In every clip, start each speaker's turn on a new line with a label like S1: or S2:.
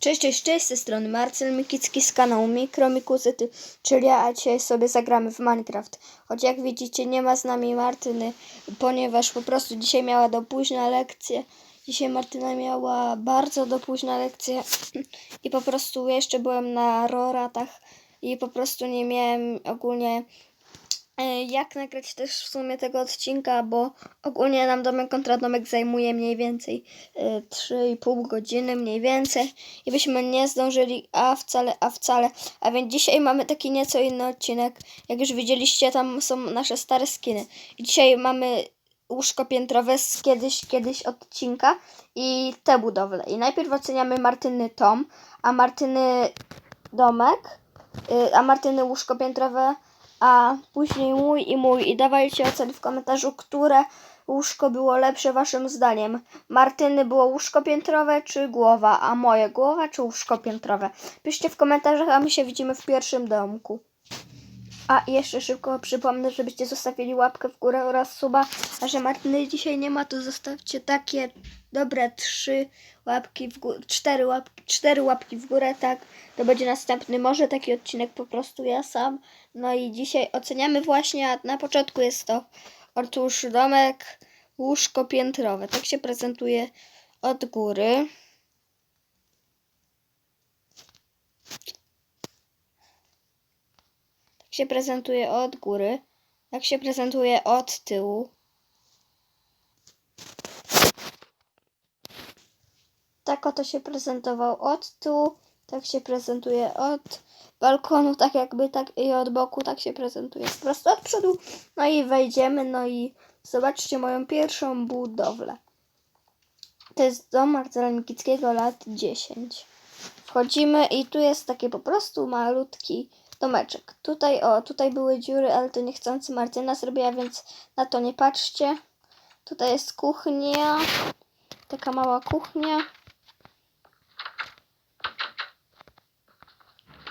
S1: Cześć, cześć, cześć, z tej strony Marcel Mikicki z kanału Mikromikuzyty, czyli ja, a dzisiaj sobie zagramy w Minecraft. Choć jak widzicie nie ma z nami Martyny, ponieważ po prostu dzisiaj miała do późna lekcje. Dzisiaj Martyna miała bardzo do późna lekcje i po prostu jeszcze byłem na roratach i po prostu nie miałem ogólnie jak nagrać też w sumie tego odcinka, bo ogólnie nam domek kontra domek zajmuje mniej więcej e, 3,5 godziny mniej więcej i byśmy nie zdążyli, a wcale, a wcale. A więc dzisiaj mamy taki nieco inny odcinek. Jak już widzieliście, tam są nasze stare skiny. Dzisiaj mamy łóżko piętrowe z kiedyś, kiedyś odcinka i te budowle. I najpierw oceniamy Martyny Tom, a Martyny domek, y, a Martyny łóżko piętrowe, a później mój i mój. I dawajcie oceny w komentarzu, które łóżko było lepsze waszym zdaniem. Martyny było łóżko piętrowe czy głowa, a moje głowa czy łóżko piętrowe. Piszcie w komentarzach, a my się widzimy w pierwszym domku. A jeszcze szybko przypomnę, żebyście zostawili łapkę w górę oraz suba. A że Martyny dzisiaj nie ma, to zostawcie takie dobre trzy łapki w górę, cztery łapki, cztery łapki w górę, tak. To będzie następny, może taki odcinek po prostu ja sam. No i dzisiaj oceniamy właśnie, a na początku jest to otóż domek, łóżko piętrowe. Tak się prezentuje od góry. Się prezentuje od góry. Tak się prezentuje od tyłu. Tak oto się prezentował od tyłu. Tak się prezentuje od balkonu, tak jakby tak i od boku, tak się prezentuje po prostu od przodu. No i wejdziemy, no i zobaczcie moją pierwszą budowlę. To jest dom Marcela Mikickiego lat 10. Wchodzimy i tu jest taki po prostu malutki domeczek. Tutaj, o, tutaj były dziury, ale to niechcący Martyna zrobiła, więc na to nie patrzcie. Tutaj jest kuchnia, taka mała kuchnia.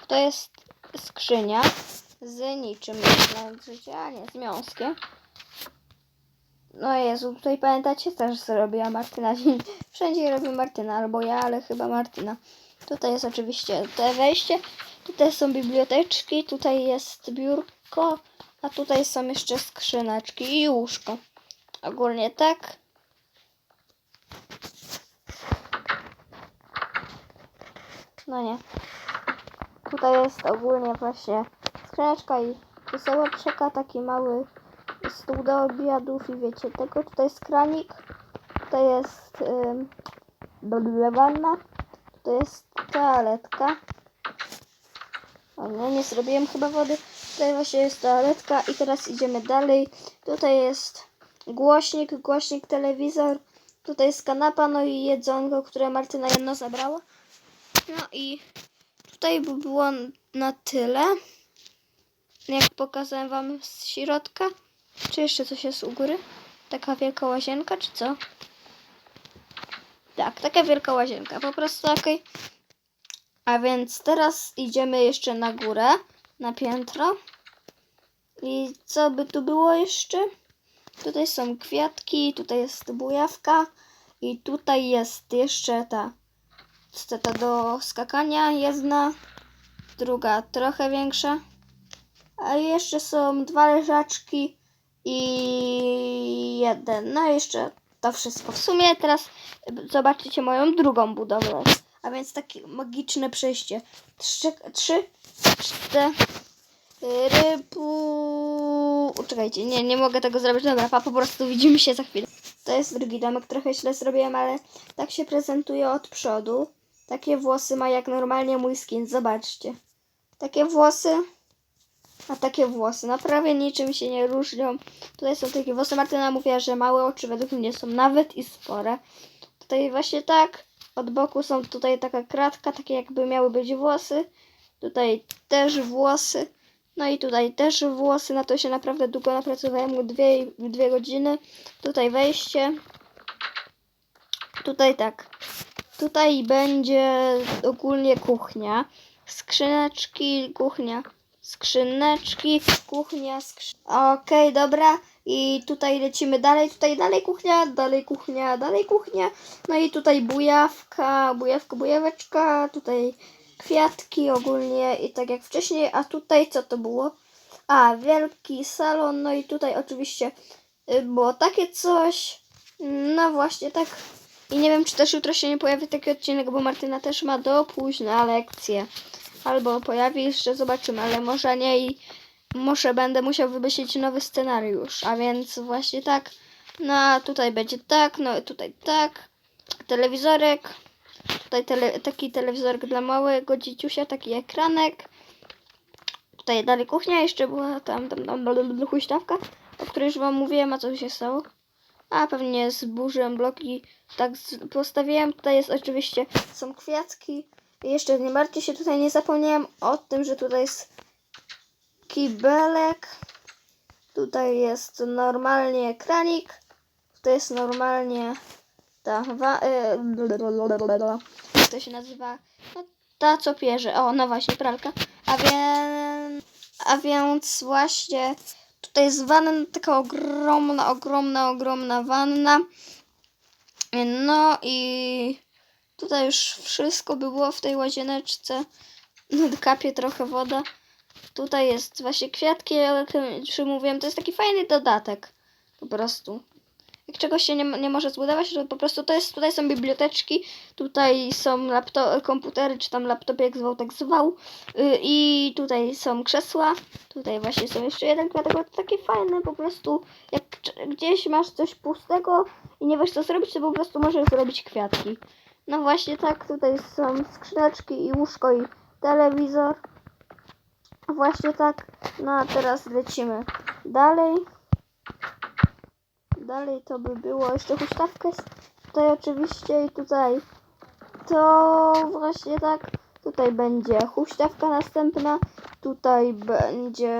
S1: To jest skrzynia z niczym, życie, a nie, z miąskiem. No Jezu, tutaj pamiętacie też co robiła Martyna. Wszędzie robi Martyna, albo ja, ale chyba Martyna. Tutaj jest oczywiście te wejście, tutaj są biblioteczki, tutaj jest biurko, a tutaj są jeszcze skrzyneczki i łóżko. Ogólnie tak. No nie. Tutaj jest ogólnie właśnie skrzyneczka i krzesełeczka, taki mały stół do obiadów i wiecie tego. Tutaj jest kranik, tutaj jest do wanna, tutaj jest toaletka. O nie, zrobiłem chyba wody. Tutaj właśnie jest toaletka i teraz idziemy dalej. Tutaj jest głośnik, głośnik, telewizor. Tutaj jest kanapa, no i jedzonko, które Martyna jedno zabrała. No i tutaj by było na tyle. Jak pokazałem wam z środka. Czy jeszcze coś jest u góry? Taka wielka łazienka, czy co? Tak, taka wielka łazienka. Po prostu okej. A więc teraz idziemy jeszcze na górę, na piętro. I co by tu było jeszcze? Tutaj są kwiatki, tutaj jest bujawka i tutaj jest jeszcze ta ta do skakania jedna, druga trochę większa. A jeszcze są dwa leżaczki i jeden. No i jeszcze to wszystko. W sumie teraz zobaczycie moją drugą budowlę. A więc takie magiczne przejście. Trzy, trzy cztery, pół... Czekajcie, nie, nie mogę tego zrobić. Dobra, pa, po prostu widzimy się za chwilę. To jest drugi domek, trochę źle zrobiłem, ale tak się prezentuje od przodu. Takie włosy ma jak normalnie mój skin, zobaczcie. Takie włosy, a takie włosy. Naprawdę niczym się nie różnią. Tutaj są takie włosy. Martyna mówiła, że małe oczy według mnie są nawet i spore. Tutaj właśnie tak. Od boku są tutaj taka kratka, takie jakby miały być włosy. Tutaj też włosy. No i tutaj też włosy. Na to się naprawdę długo napracowałem. Dwie, dwie godziny. Tutaj wejście. Tutaj tak. Tutaj będzie ogólnie kuchnia. Skrzyneczki, kuchnia. Skrzyneczki, kuchnia, skrzyn... Okej, dobra. I tutaj lecimy dalej, tutaj dalej kuchnia, dalej kuchnia, dalej kuchnia. No i tutaj bujawka, bujawka, bujaweczka, tutaj kwiatki ogólnie i tak jak wcześniej. A tutaj co to było? A, wielki salon, no i tutaj oczywiście y, było takie coś. No właśnie tak. I nie wiem, czy też jutro się nie pojawi taki odcinek, bo Martyna też ma do późna lekcje. Albo pojawi jeszcze, zobaczymy, ale może nie i może będę musiał wymyślić nowy scenariusz. A więc właśnie tak. No tutaj będzie tak, no tutaj tak. Telewizorek. Tutaj tele, taki telewizorek dla małego dzieciusia, taki ekranek. Tutaj dalej kuchnia, jeszcze była tam, tam, tam blablabla huśtawka, o której już wam mówiłem, a co się stało? A pewnie zburzyłem bloki, tak postawiłem. Tutaj jest oczywiście, są kwiatki. Jeszcze nie bardziej się tutaj nie zapomniałem o tym, że tutaj jest kibelek. Tutaj jest normalnie kranik. Tutaj jest normalnie ta y, to się nazywa? No, ta co pierze. O, no właśnie, pralka. A więc, a więc właśnie tutaj jest wanna, taka ogromna, ogromna, ogromna wanna. No i tutaj już wszystko by było w tej łazieneczce. Kapie trochę woda. Tutaj jest właśnie kwiatki, jak już mówiłem, to jest taki fajny dodatek. Po prostu. Jak czegoś się nie, nie może zbudować, to po prostu to jest, tutaj są biblioteczki, tutaj są laptop, komputery, czy tam laptopy, jak zwał, tak zwał. Yy, I tutaj są krzesła. Tutaj właśnie są jeszcze jeden kwiatek, to takie fajne po prostu. Jak gdzieś masz coś pustego i nie wiesz co zrobić, to po prostu możesz zrobić kwiatki. No właśnie tak, tutaj są skrzyneczki i łóżko i telewizor. Właśnie tak. No a teraz lecimy dalej. Dalej to by było jeszcze huśtawkę. Tutaj oczywiście i tutaj to właśnie tak. Tutaj będzie huśtawka następna. Tutaj będzie.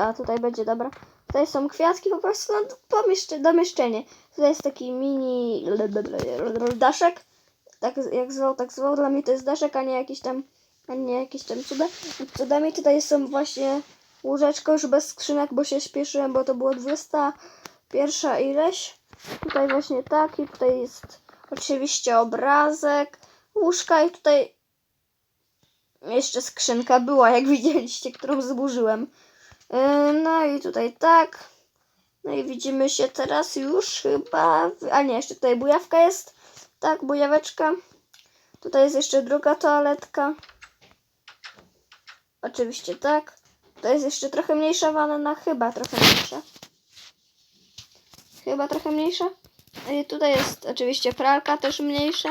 S1: A tutaj będzie dobra. Tutaj są kwiatki po prostu no, domieszczenie. Tutaj jest taki mini daszek. Tak jak zwał, tak zwał. Dla mnie to jest daszek, a nie jakiś tam a nie jakieś tam cuda. Cudami tutaj są właśnie łóżeczko już bez skrzynek, bo się śpieszyłem, bo to było 21 ileś. Tutaj właśnie tak i tutaj jest oczywiście obrazek, łóżka i tutaj jeszcze skrzynka była, jak widzieliście, którą zburzyłem. Yy, No i tutaj tak. No i widzimy się teraz już chyba. A nie, jeszcze tutaj bujawka jest. Tak, bujaweczka. Tutaj jest jeszcze druga toaletka. Oczywiście tak. To jest jeszcze trochę mniejsza wanna, chyba trochę mniejsza. Chyba trochę mniejsza. I tutaj jest oczywiście pralka też mniejsza.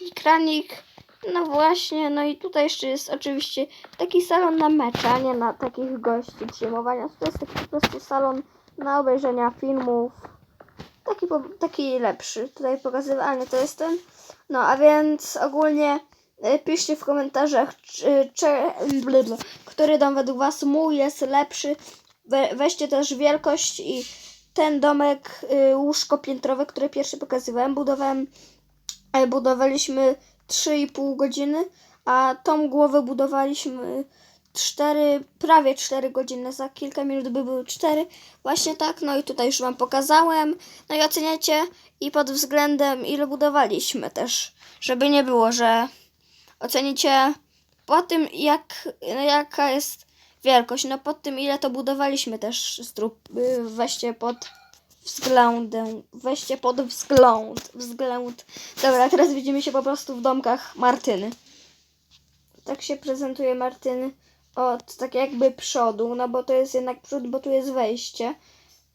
S1: I kranik. No właśnie, no i tutaj jeszcze jest oczywiście taki salon na mecze, a nie na takich gości przyjmowania. To jest taki po prostu salon na obejrzenia filmów. Taki, taki lepszy. Tutaj pokazywany to jest ten. No, a więc ogólnie y, piszcie w komentarzach, czy, czy, który dom według Was mój jest lepszy. We, weźcie też wielkość i ten domek, y, łóżko piętrowe, które pierwszy pokazywałem, budowałem, e, budowaliśmy 3,5 godziny, a tą głowę budowaliśmy 4, prawie 4 godziny, za kilka minut by były 4. Właśnie tak, no i tutaj już Wam pokazałem. No i oceniacie i pod względem ile budowaliśmy też, żeby nie było, że ocenicie po tym jak, jaka jest wielkość, no pod tym ile to budowaliśmy też zrób, y, weźcie pod względem, weźcie pod wzgląd, wzgląd. Dobra, teraz widzimy się po prostu w domkach Martyny. Tak się prezentuje Martyny od tak jakby przodu, no bo to jest jednak przód, bo tu jest wejście.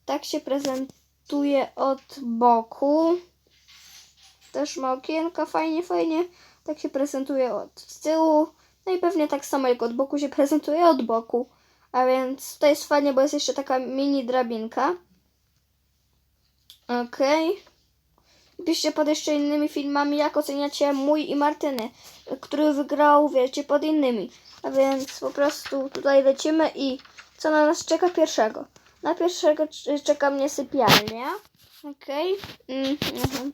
S1: Tak się prezentuje od boku. Też ma okienka, fajnie, fajnie. Tak się prezentuje od tyłu. No i pewnie tak samo jak od boku się prezentuje od boku. A więc to jest fajnie, bo jest jeszcze taka mini drabinka. Okej. Piszcie pod jeszcze innymi filmami, jak oceniacie mój i Martyny, który wygrał, wiecie, pod innymi. A więc po prostu tutaj lecimy i co na nas czeka pierwszego? Na pierwszego czeka mnie sypialnia. Okej. Mm, mhm.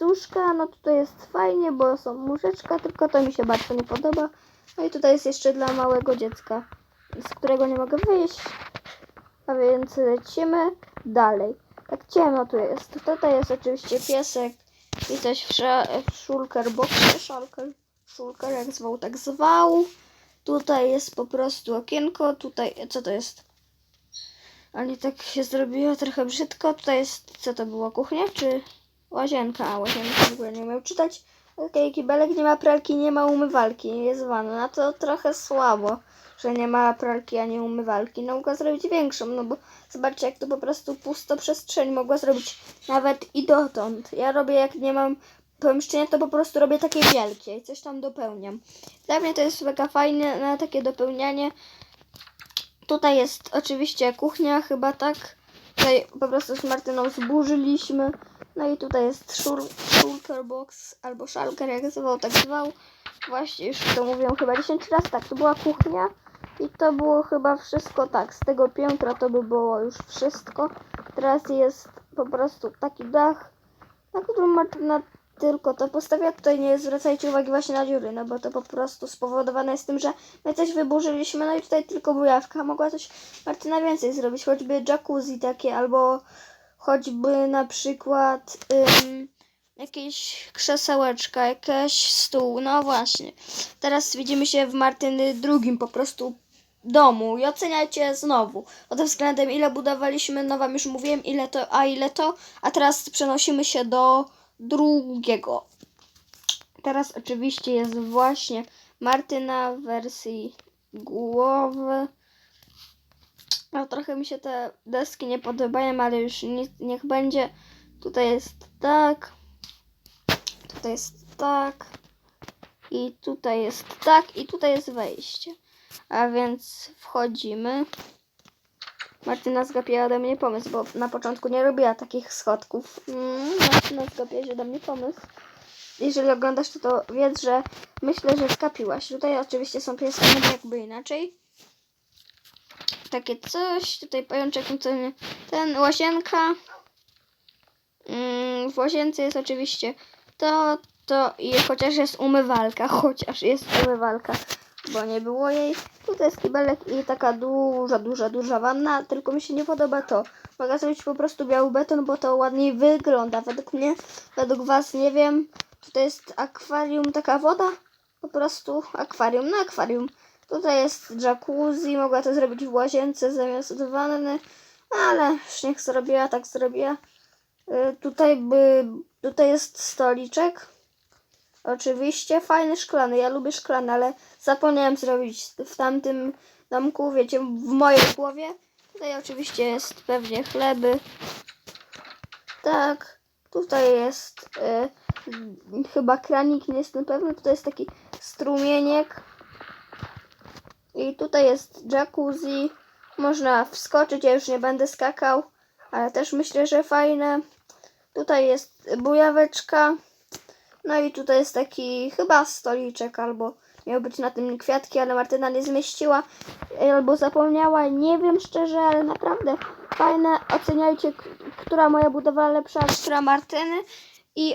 S1: Łóżka, no tutaj jest fajnie, bo są łóżeczka, tylko to mi się bardzo nie podoba. No i tutaj jest jeszcze dla małego dziecka, z którego nie mogę wyjść. A więc lecimy dalej. Tak ciemno tu jest. Tutaj jest oczywiście piesek i coś w, w shulker boxie, shulker, shulker jak zwał, tak zwał. Tutaj jest po prostu okienko, tutaj, co to jest? Ale tak się zrobiło trochę brzydko. Tutaj jest, co to było, kuchnia czy łazienka? Łazienka w ogóle nie umiem czytać. Okej, kibelek nie ma pralki, nie ma umywalki, jest wanna. To trochę słabo, że nie ma pralki ani umywalki. No mogła zrobić większą, no bo zobaczcie jak to po prostu pusto przestrzeń mogła zrobić nawet i dotąd. Ja robię jak nie mam pomieszczenia, to po prostu robię takie wielkie i coś tam dopełniam. Dla mnie to jest mega fajne na takie dopełnianie. Tutaj jest oczywiście kuchnia, chyba tak. Tutaj po prostu z Martyną zburzyliśmy. No i tutaj jest shulker box albo szalker, jak zwał, tak zwał. Właśnie już to mówią chyba 10 razy. Tak, to była kuchnia i to było chyba wszystko tak. Z tego piętra to by było już wszystko. Teraz jest po prostu taki dach, na którym Martyna tylko to postawia. Tutaj nie zwracajcie uwagi właśnie na dziury, no bo to po prostu spowodowane jest tym, że my coś wyburzyliśmy, no i tutaj tylko bujawka. Mogła coś Martyna więcej zrobić, choćby jacuzzi takie, albo choćby na przykład ym, jakieś krzesełeczka, jakiś stół, no właśnie. Teraz widzimy się w Martyny drugim po prostu domu i oceniajcie znowu. Pod względem ile budowaliśmy, no wam już mówiłem ile to, a ile to, a teraz przenosimy się do drugiego. Teraz oczywiście jest właśnie Martyna w wersji głowy. No trochę mi się te deski nie podobają, ale już nie, niech będzie. Tutaj jest tak. Tutaj jest tak. I tutaj jest tak. I tutaj jest wejście. A więc wchodzimy. Martyna zgapiła ode mnie pomysł, bo na początku nie robiła takich schodków. Mm, Martyna zgapiła ode mnie pomysł. Jeżeli oglądasz to, to wiedz, że myślę, że zgapiłaś. Tutaj oczywiście są pieski, jakby inaczej. Takie coś. Tutaj pajączek, no nie- ten łazienka. Mm, w łazience jest oczywiście to, to i chociaż jest umywalka, chociaż jest umywalka, bo nie było jej. Tutaj jest kibelek i taka duża, duża, duża wanna, tylko mi się nie podoba to. Mogę zrobić po prostu biały beton, bo to ładniej wygląda. Według mnie, według was, nie wiem. Tutaj jest akwarium, taka woda. Po prostu akwarium, no akwarium. Tutaj jest jacuzzi, mogła to zrobić w łazience zamiast wanny, ale już niech zrobiła, tak zrobiła. Y, Tutaj by, tutaj jest stoliczek. Oczywiście fajny szklany. Ja lubię szklany, ale zapomniałem zrobić w tamtym domku, wiecie, w mojej głowie. Tutaj oczywiście jest pewnie chleby. Tak. Tutaj jest y, chyba kranik, nie jestem pewny. Tutaj jest taki strumieniek. I tutaj jest jacuzzi. Można wskoczyć, ja już nie będę skakał, ale też myślę, że fajne. Tutaj jest bujaweczka. No i tutaj jest taki chyba stoliczek, albo miał być na tym kwiatki, ale Martyna nie zmieściła, albo zapomniała. Nie wiem szczerze, ale naprawdę fajne. Oceniajcie, która moja budowla lepsza, która Martyny. I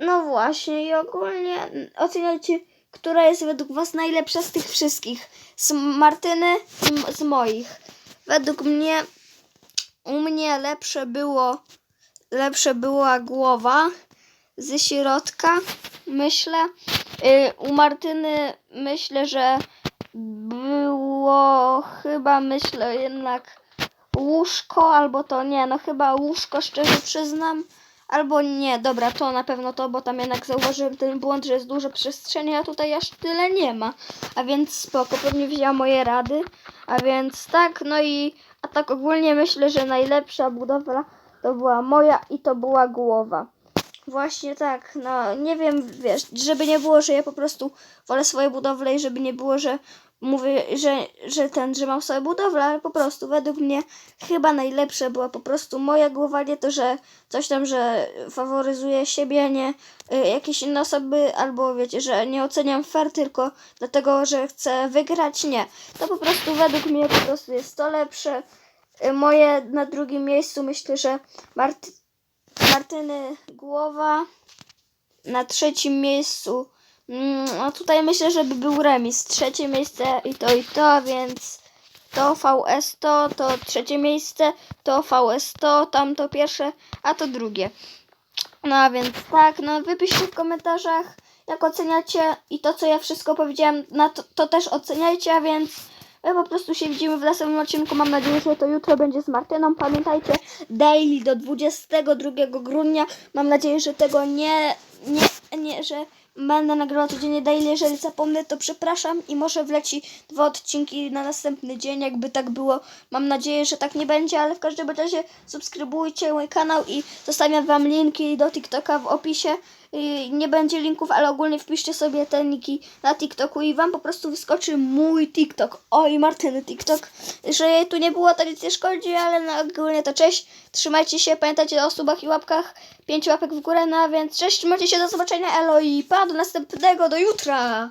S1: no właśnie, i ogólnie oceniajcie, która jest według Was najlepsza z tych wszystkich. Z Martyny i z moich. Według mnie, u mnie lepsze było, lepsze była głowa ze środka, myślę. Y, u Martyny myślę, że było chyba, myślę jednak łóżko, albo to nie, no chyba łóżko, szczerze przyznam. Albo nie, dobra, to na pewno to, bo tam jednak zauważyłem ten błąd, że jest dużo przestrzeni, a tutaj aż tyle nie ma. A więc spoko, pewnie wzięła moje rady. A więc tak, no i a tak ogólnie myślę, że najlepsza budowla to była moja i to była głowa. Właśnie tak, no nie wiem, wiesz, żeby nie było, że ja po prostu wolę swoje budowle i żeby nie było, że mówię, że, że ten, że mam swoje budowle, ale po prostu według mnie chyba najlepsze była po prostu moja głowa, nie to, że coś tam, że faworyzuję siebie, nie y, jakieś inne osoby, albo wiecie, że nie oceniam fair tylko dlatego, że chcę wygrać, nie. To po prostu według mnie po prostu jest to lepsze. Y, Moje na drugim miejscu myślę, że Marty, Martyny głowa. Na trzecim miejscu. Mm, No tutaj myślę, żeby był remis. Trzecie miejsce i to i to, więc to VS to, to trzecie miejsce, to VS to, tam to pierwsze, a to drugie. No a więc tak, no wypiszcie w komentarzach, jak oceniacie i to, co ja wszystko powiedziałem, na to, to też oceniajcie, a więc my po prostu się widzimy w następnym odcinku. Mam nadzieję, że to jutro będzie z Martyną. Pamiętajcie, daily do 22 grudnia. Mam nadzieję, że tego nie, nie, nie, że będę nagrywał codziennie daily. Jeżeli zapomnę, to przepraszam i może wleci dwa odcinki na następny dzień, jakby tak było. Mam nadzieję, że tak nie będzie, ale w każdym razie subskrybujcie mój kanał i zostawiam wam linki do TikToka w opisie. Nie będzie linków, ale ogólnie wpiszcie sobie te niki na TikToku i wam po prostu wyskoczy mój TikTok. Oj, Martyny TikTok. Że tu nie było, to nic nie szkodzi, ale no, ogólnie to cześć. Trzymajcie się, pamiętajcie o subach i łapkach. Pięć łapek w górę, no a więc cześć, trzymajcie się, do zobaczenia, elo i pa, do następnego, do jutra.